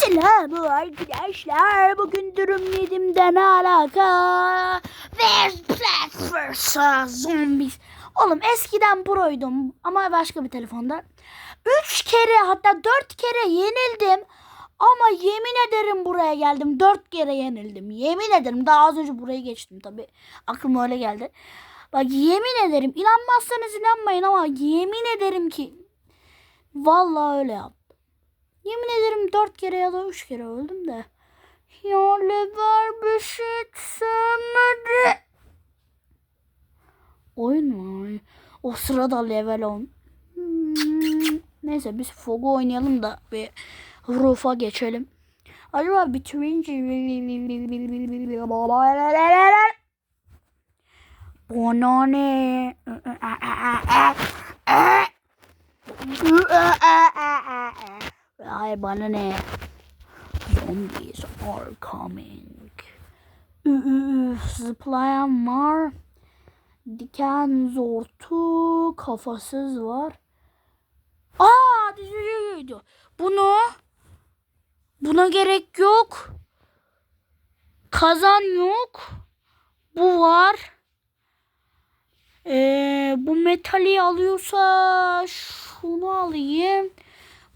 Selam arkadaşlar. Bugün durum yedimden alaka. Ve Plants vs. Zombies. Oğlum eskiden proydum ama başka bir telefonda. Üç kere hatta dört kere yenildim. Ama yemin ederim buraya geldim. Dört kere yenildim. Yemin ederim. Daha az önce buraya geçtim tabi. Aklıma öyle geldi. Bak yemin ederim. inanmazsanız inanmayın ama yemin ederim ki. Vallahi öyle yaptım. Yemin ederim dört kere ya da üç kere öldüm de. Ya lever bir şey sevmedi. Oyun mu? O sırada level 10. Hmm, Neyse biz Fog'u oynayalım da bir Roof'a geçelim. Acaba bitirince... Bana ne? Ay bana ne? Zombies are coming. Üf, zıplayan var. Diken zortu kafasız var. Aa diyor. Bunu buna gerek yok. Kazan yok. Bu var. Ee, bu metali alıyorsa şunu alayım.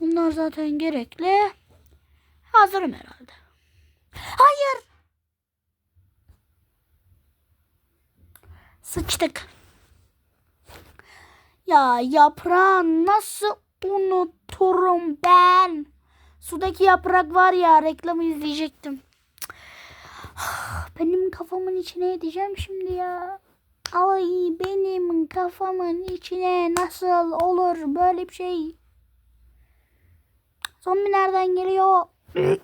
Bunlar zaten gerekli. Hazırım herhalde. Hayır. Sıçtık. Ya yaprağı nasıl unuturum ben? Sudaki yaprak var ya reklamı izleyecektim. Benim kafamın içine edeceğim şimdi ya. Ay benim kafamın içine nasıl olur böyle bir şey? Zombi nereden geliyor?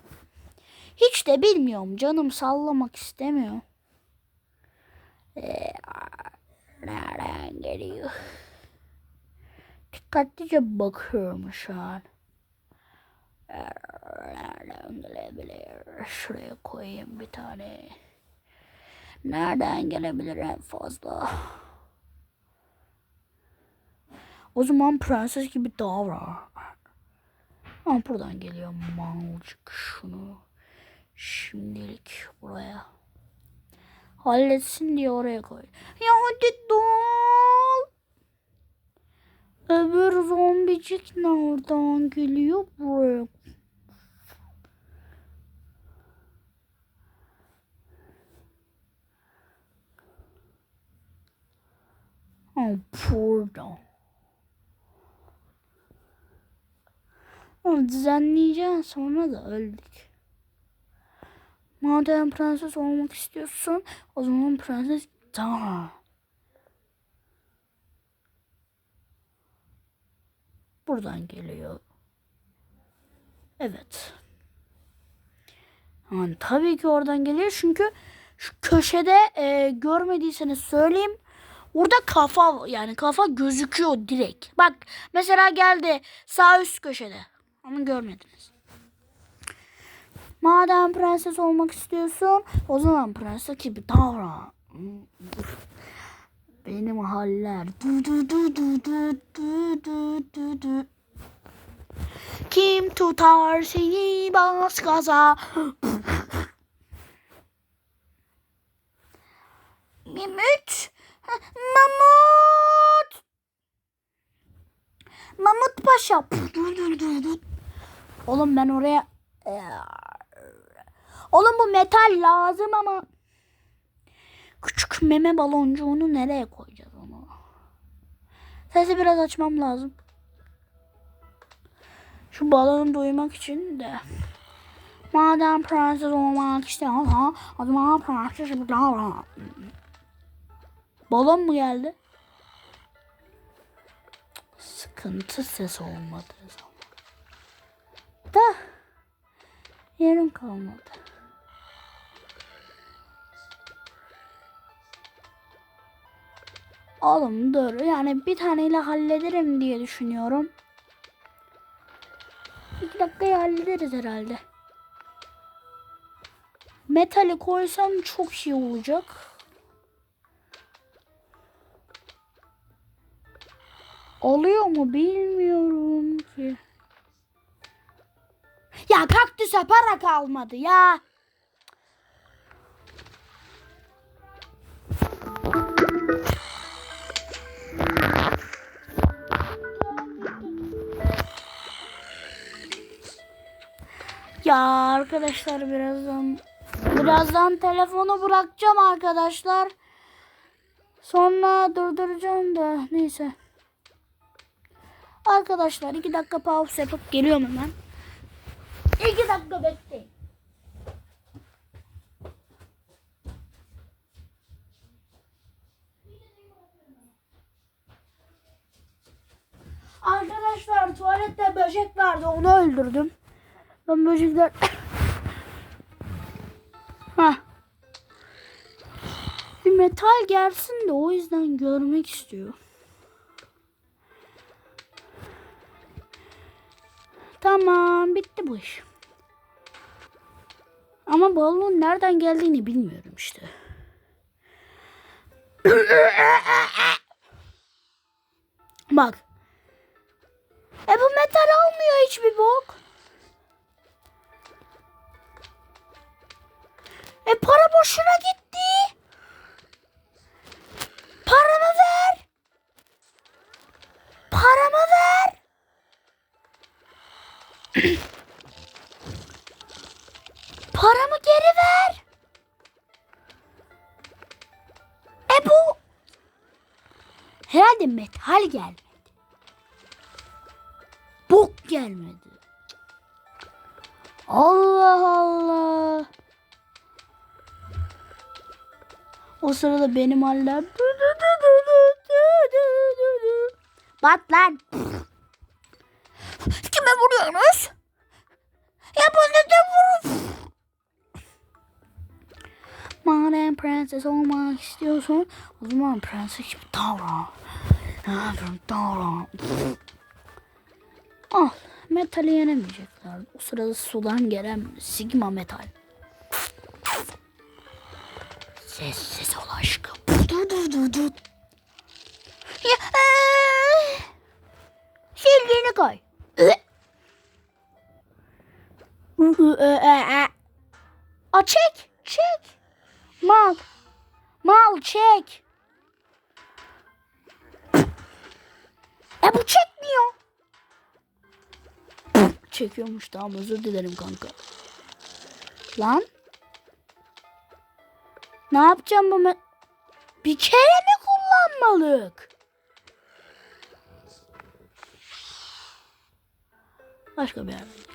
Hiç de bilmiyorum. Canım sallamak istemiyor. Ee, nereden geliyor? Dikkatlice bakıyorum şu an. Nereden gelebilir? Şuraya koyayım bir tane. Nereden gelebilir en fazla? O zaman prenses gibi davran. Ama buradan geliyor malcık şunu. Şimdilik buraya. Halletsin diye oraya koy. Ya hadi dol. Öbür zombicik nereden geliyor buraya? Oh, burada. Onu düzenleyeceğim sonra da öldük. Madem prenses olmak istiyorsun o zaman prenses tamam. Buradan geliyor. Evet. Yani tabii ki oradan geliyor çünkü şu köşede e, görmediyseniz söyleyeyim. Orada kafa yani kafa gözüküyor direkt. Bak mesela geldi sağ üst köşede. Onu görmediniz. Madem prenses olmak istiyorsun o zaman prenses gibi davran. Benim haller. Du du du du du du du du du. Kim tutar seni bas gaza? Mimüt. Mamut. Mamut Paşa. Oğlum ben oraya... Oğlum bu metal lazım ama... Küçük meme baloncuğunu nereye koyacağız onu? Sesi biraz açmam lazım. Şu balonu duymak için de. Madem prenses olmak istiyorsan o zaman prenses davran. Balon mu geldi? Sıkıntı ses zaman. Da yerim kalmadı. Oğlum dur yani bir taneyle hallederim diye düşünüyorum. İki dakikaya hallederiz herhalde. Metali koysam çok iyi olacak. Oluyor mu bilmiyorum ki. Ya kaktüse para kalmadı ya. Ya arkadaşlar birazdan birazdan telefonu bırakacağım arkadaşlar. Sonra durduracağım da neyse. Arkadaşlar iki dakika pause yapıp geliyorum hemen. İki dakika bekleyin. Arkadaşlar tuvalette böcek vardı onu öldürdüm. Ben böcekler... ha. Bir metal gelsin de o yüzden görmek istiyor. Tamam bitti bu iş. Ama balonun nereden geldiğini bilmiyorum işte. Bak. E bu metal almıyor hiçbir bok. E para boşuna gitti. Paramı ver. Paramı ver. Paramı geri ver. E bu herhalde metal gelmedi. Bok gelmedi. Allah Allah. O sırada benim haller. Bat lan. Prenses olmak istiyorsun o zaman prenses davran. Davran. Al metali yenemeyecekler. O sırada sudan gelen sigma metal. Sessiz ol aşkım. Dur dur dur dur. Ya, koy. Ü. Ü, ü, e, e, e. A çek çek. Mal. Mal çek. E bu çekmiyor. Çekiyormuş tamam özür dilerim kanka. Lan. Ne yapacağım bu Bir kere mi kullanmalık? Başka bir şuradan.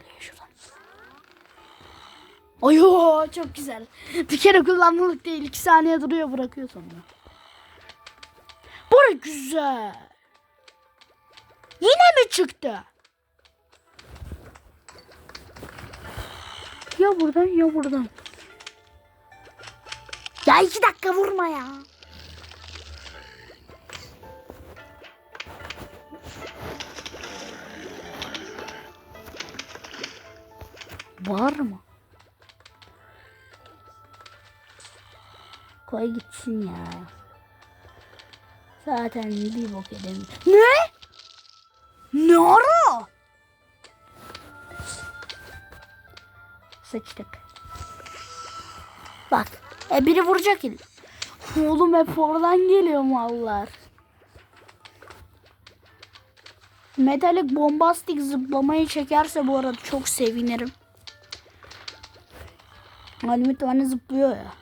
Ayo çok güzel. Bir kere kullanmalık değil. iki saniye duruyor bırakıyor sonra. Bu güzel. Yine mi çıktı? Ya buradan ya buradan. Ya iki dakika vurma ya. Var mı? Koy gitsin ya. Zaten bir bok edemiyor. Ne? Ne ara? Sıçtık. Bak. E biri vuracak il. Oğlum hep oradan geliyor mallar. Metalik bombastik zıplamayı çekerse bu arada çok sevinirim. Halimi tane zıplıyor ya.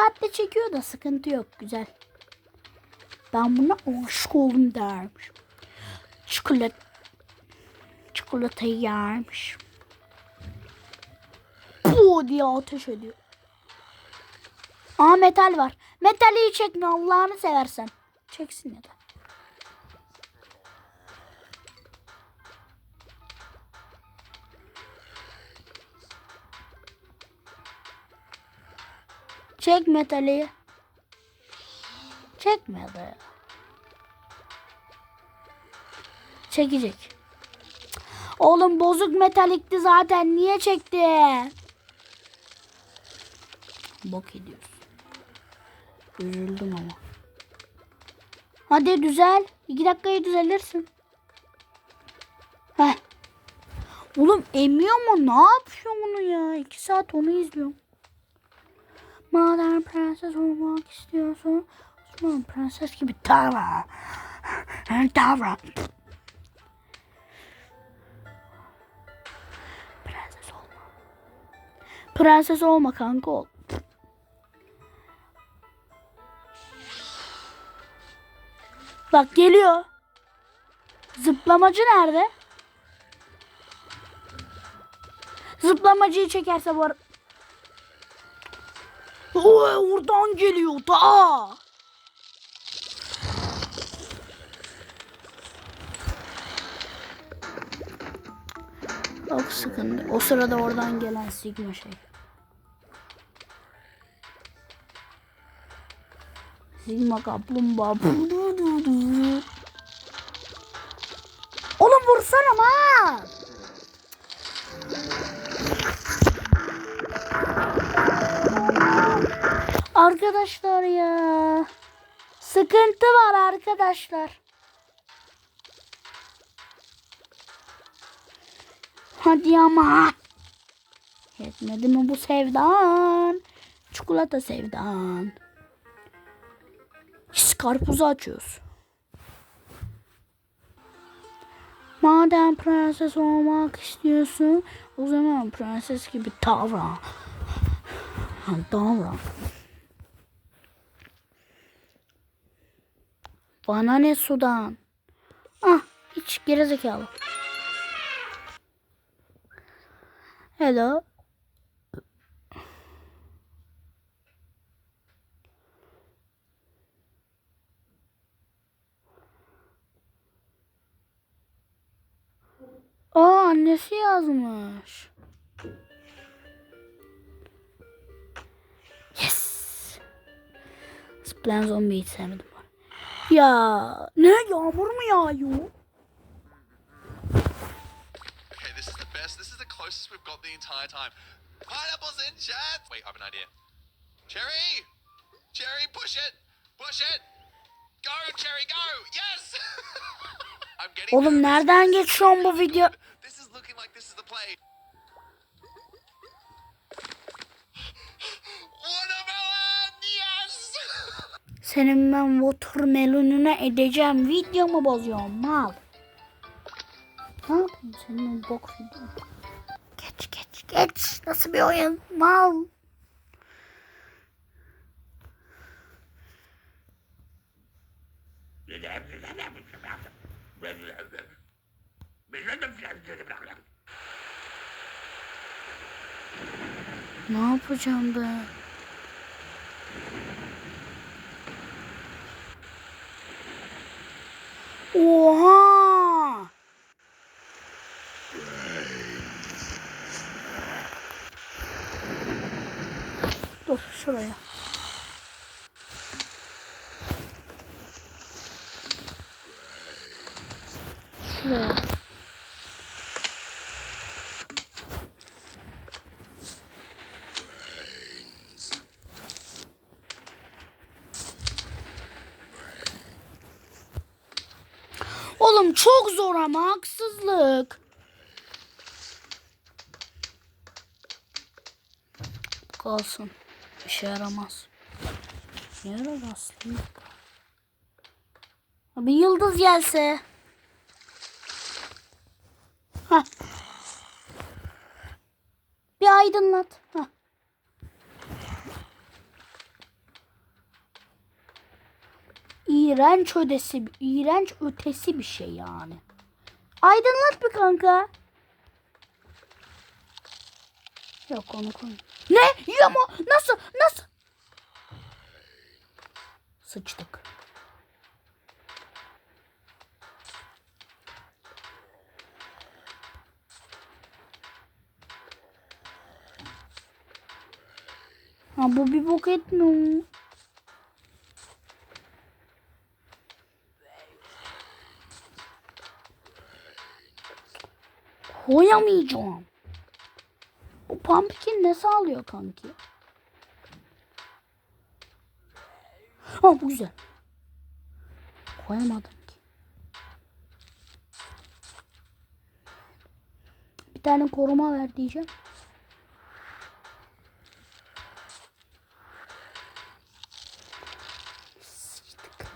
Saatte çekiyor da sıkıntı yok. Güzel. Ben buna aşık oldum dermiş. Çikolat çikolatayı yermiş. Bu diye ateş ediyor. Aa metal var. Metali çekme Allah'ını seversen. Çeksin ya da. Çek metali. Çekmedi. Çekecek. Oğlum bozuk metalikti zaten. Niye çekti? Bok ediyorsun. Üzüldüm ama. Hadi düzel. İki dakikaya düzelirsin. Heh. Oğlum emiyor mu? Ne yapıyor onu ya? İki saat onu izliyorum. Prenses olmak istiyorsun. O zaman prenses gibi davran. Davran. Prenses olma. Prenses olma kanka ol. Bak geliyor. Zıplamacı nerede? Zıplamacıyı çekerse var. Oy, oradan geliyor da. Çok sıkıntı. O sırada oradan gelen sigma şey. Sigma kaplumbağa. Oğlum vursana ma. Arkadaşlar ya. Sıkıntı var arkadaşlar. Hadi ama. Yetmedi mi bu sevdan? Çikolata sevdan. Biz karpuzu açıyoruz. Madem prenses olmak istiyorsun, o zaman prenses gibi davran. Davran. Bana ne sudan? Ah, hiç gerizekalı. Hello. Aa annesi yazmış. Yes. Splen Zombie hiç sevmedim. Ya ne yağmur mu yağıyor? Okay, this is the best. This is the closest we've got the entire time. Pineapples in chat. Wait, I have an idea. Cherry, Cherry, push it, push it. Go, Cherry, go. Yes. I'm getting. Oğlum nereden geçiyorsun bu video? This is looking like this is the play. Senin ben watermelonuna edeceğim. Videomu bozuyorum mal. Ne yapayım senin bok videonu? Geç geç geç. Nasıl bir oyun? Mal. Ne yapacağım ben? Oha! Dur şuraya. Şuraya. Oğlum çok zor ama haksızlık. Kalsın. İşe yaramaz. Yarar aslında? Bir yıldız gelse. Hah. Bir aydınlat. Hah. İğrenç ötesi, iğrenç ötesi bir şey yani. Aydınlat bir kanka. Yok onu koy. Ne? Mu? Nasıl? Nasıl? Sıçtık. Ha bu bir bok etmiyor. Koyamayacağım. Bu pumpkin ne sağlıyor kanki? Ha bu güzel. Koyamadım ki. Bir tane koruma ver diyeceğim. Sıçtık.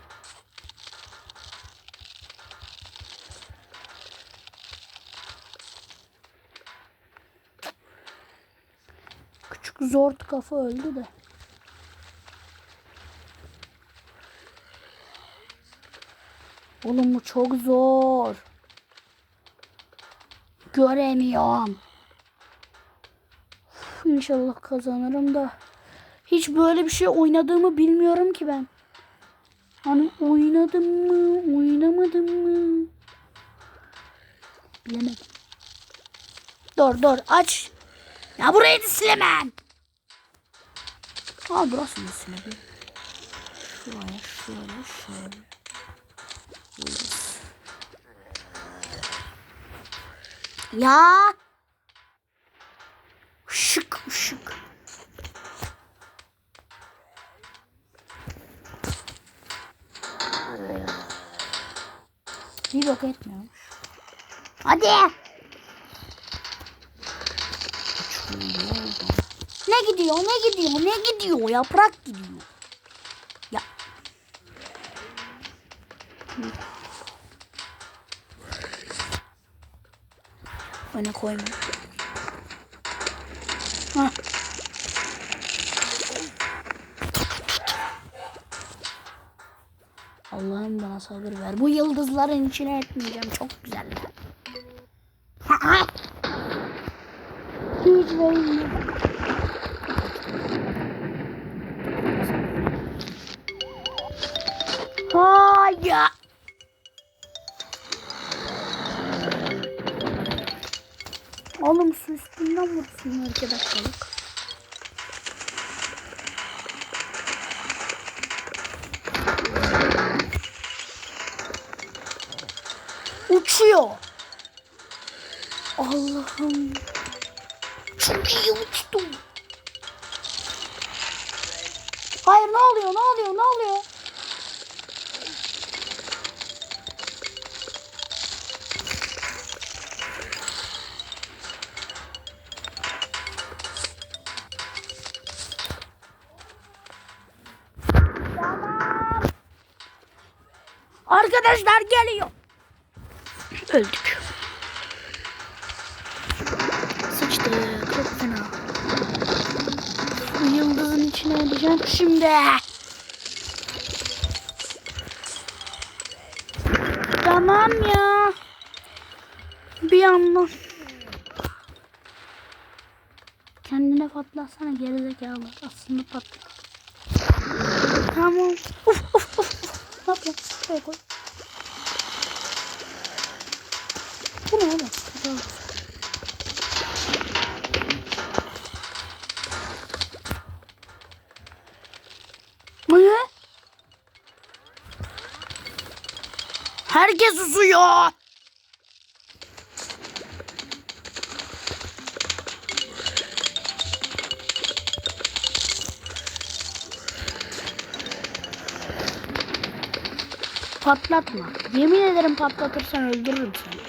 Zort kafa öldü de. Oğlum bu çok zor. Göremiyorum. Uf, İnşallah kazanırım da. Hiç böyle bir şey oynadığımı bilmiyorum ki ben. Hani oynadım mı, oynamadım mı? Bilemedim. Dur dur aç. Ya burayı da silemem. Ha burası mı silebilir? Şuraya şöyle. Ya. Şık şık. Bir bok etmiyormuş. Hadi. Gidiyor? Ne gidiyor? Ne gidiyor? Yaprak gidiyor. Ya. Öne koyma. Hah. Allah'ım bana sabır ver. Bu yıldızların içine etmeyeceğim. Çok güzeller. Hiç Hayır. Oğlum su üstünden vursun iki dakikalık. Uçuyor. Allah'ım. Arkadaşlar geliyor. Öldük. Sıçtık. Çok fena. Yıldızın içine edeceğim şimdi. Tamam ya. Bir yandan. Kendine patlatsana gerizekalı. Aslında patlat. Tamam. Uf. Şuraya koy. Bu ne oğlum? Bu ne? Herkes uzuyor. Patlatma. Yemin ederim patlatırsan öldürürüm seni.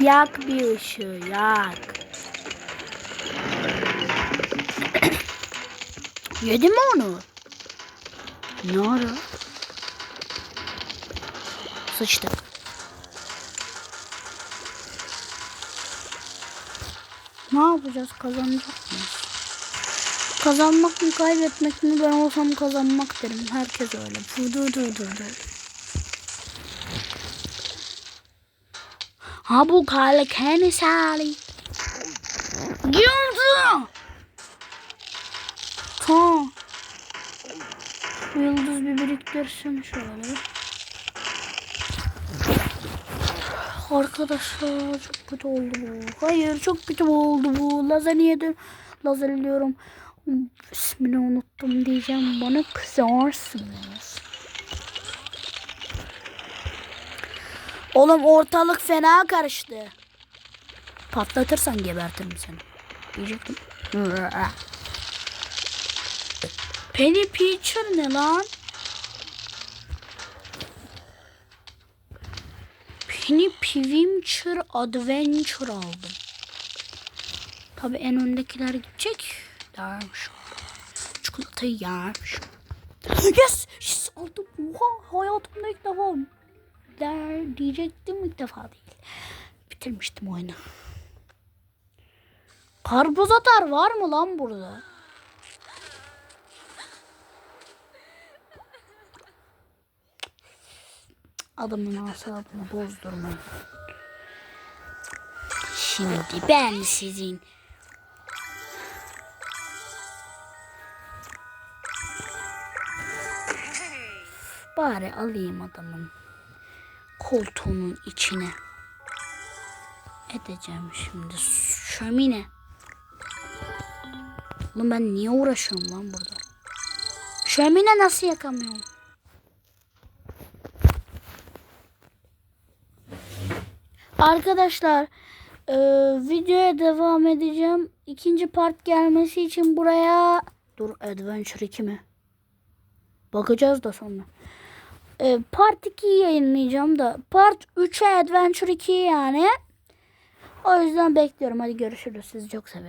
Yak bir ışığı yak. Yedi mi onu? Ne ara? Sıçtık. Ne yapacağız? Kazanacak mıyız? Kazanmak mı kaybetmek mi? Ben olsam kazanmak derim. Herkes öyle. Dur dur dur dur. Ha bu kale kendi sali. Yıldız. Şu Yıldız bir biriktirsin şöyle. Arkadaşlar çok kötü oldu bu. Hayır çok kötü oldu bu. Lazer yedim. Lazer diyorum. İsmini unuttum diyeceğim. Bana kızarsınız. Oğlum ortalık fena karıştı. Patlatırsan gebertirim seni. Diyecektim. Penny Pitcher ne lan? Penny Pivimcher Adventure aldım. Tabi en öndekiler gidecek. Dermiş. Çikolatayı yermiş. Yes! Yes! Aldım. Oha! Hayatımda ilk defa der diyecektim ilk defa değil. Bitirmiştim oyunu. Karpuz atar var mı lan burada? Adamın asabını bozdurmayın. Şimdi ben sizin bari alayım adamın koltuğunun içine. Edeceğim şimdi şömine. Oğlum ben niye uğraşıyorum lan burada? Şömine nasıl yakamıyorum? Arkadaşlar e, videoya devam edeceğim. İkinci part gelmesi için buraya dur Adventure 2 mi? Bakacağız da sonra. E, part 2'yi yayınlayacağım da part 3'e Adventure 2 yani. O yüzden bekliyorum. Hadi görüşürüz. Sizi çok seviyorum.